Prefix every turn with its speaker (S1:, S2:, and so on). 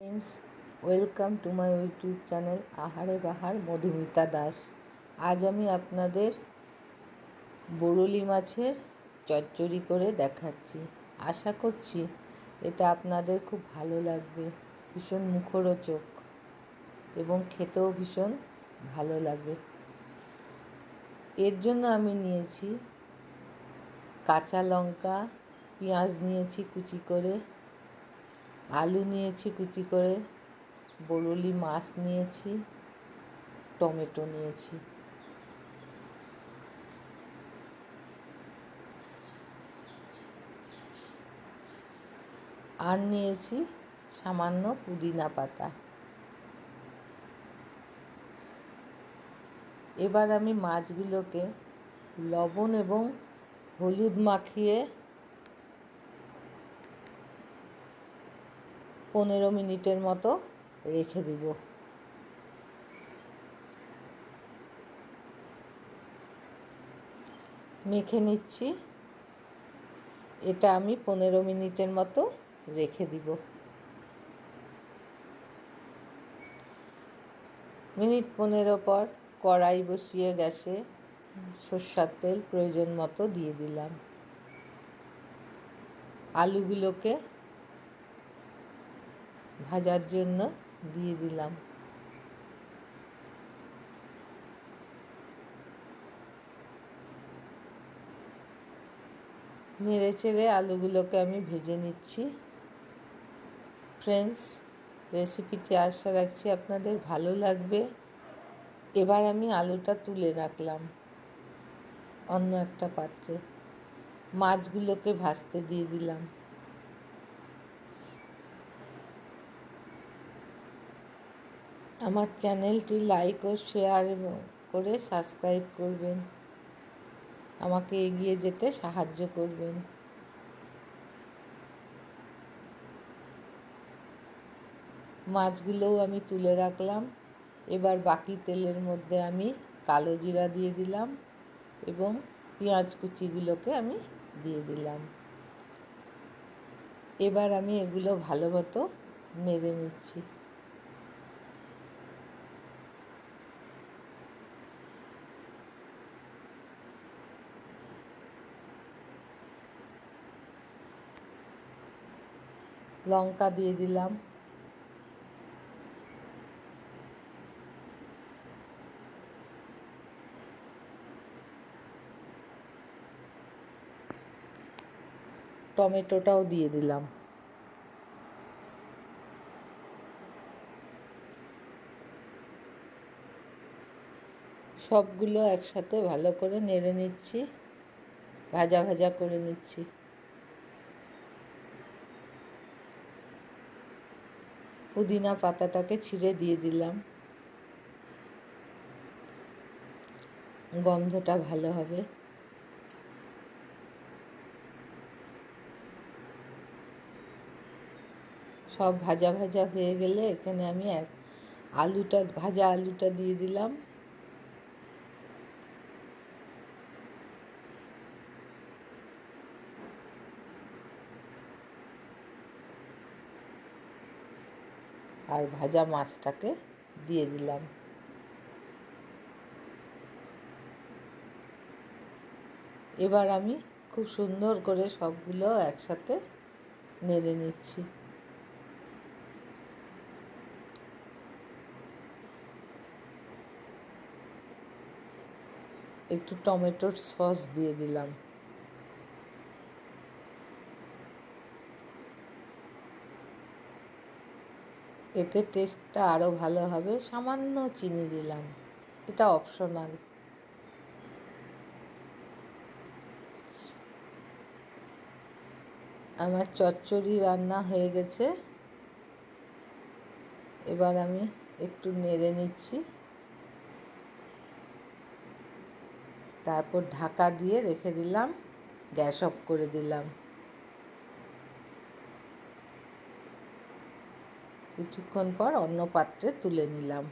S1: Friends welcome to my YouTube channel Ahare Bahar Madhumita Das আজ আমি আপনাদের বরলি মাছের চচ্চড়ি করে দেখাচ্ছি। আশা করছি এটা আপনাদের খুব ভালো লাগবে, ভীষণ মুখরোচক এবং খেতেও ভীষণ ভালো লাগবে। এর জন্য আমি নিয়েছি কাঁচা লঙ্কা, পেঁয়াজ নিয়েছি কুচি করে আলু নিয়েছি কুচি করে, বরলি মাছ নিয়েছি, টমেটো নিয়েছি। আর নিয়েছি সামান্য পুদিনা পাতা। এবার আমি মাছগুলোকে লবণ এবং হলুদ মাখিয়ে পনেরো মিনিটের মতো রেখে দিব। মেখে নিচ্ছি। এটা আমি পনেরো মিনিটের মতো রেখে দিব। মিনিট পনেরো পর কড়াই বসিয়ে গ্যাসে সর্ষার তেল প্রয়োজন মতো দিয়ে দিলাম। আলুগুলোকে ভাজার জন্য দিয়ে দিলাম। নেড়ে চেড়ে আলুগুলোকে আমি ভেজে নিচ্ছি। ফ্রেন্ডস রেসিপিটি আশা রাখছি আপনাদের ভালো লাগবে। এবার আমি আলুটা তুলে রাখলাম অন্য একটা পাত্রে। মাছগুলোকে ভাজতে দিয়ে দিলাম। আমার চ্যানেলটি লাইক ও শেয়ার করে সাবস্ক্রাইব করবেন। আমাকে এগিয়ে যেতে সাহায্য করবেন। মাছগুলোও আমি তুলে রাখলাম। এবার বাকি তেলের মধ্যে আমি কালো জিরা দিয়ে দিলাম এবং পেঁয়াজ কুচিগুলোকে আমি দিয়ে দিলাম। এবার আমি এগুলো ভালো মতো নেড়ে নিচ্ছি। লঙ্কা দিয়ে দিলাম। টমেটোটাও দিয়ে দিলাম। সবগুলো একসাথে ভালো করে নেড়ে নিচ্ছি। ভাজা ভাজা করে নিচ্ছি। পুদিনা পাতাটাকে ছিঁড়ে দিয়ে দিলাম। গন্ধটা ভালো হবে। সব ভাজা ভাজা হয়ে গেলে এখানে আমি এক আলুটা, ভাজা আলুটা দিয়ে দিলাম। আর ভাজা মাছটাকে দিয়ে দিলাম। এবার আমি খুব সুন্দর করে সবগুলো একসাথে নেড়ে নিচ্ছি। একটু টমেটোর সস দিয়ে দিলাম। এতে টেস্টটা আরও ভালো হবে। সামান্য চিনি দিলাম। এটা অপশনাল আমার চচ্চড়ি রান্না হয়ে গেছে। এবার আমি একটু নেড়ে নিচ্ছি। তারপর ঢাকা দিয়ে রেখে দিলাম। গ্যাস অফ করে দিলাম। কিছুক্ষণ পর অন্য পাত্রে তুলে নিলাম।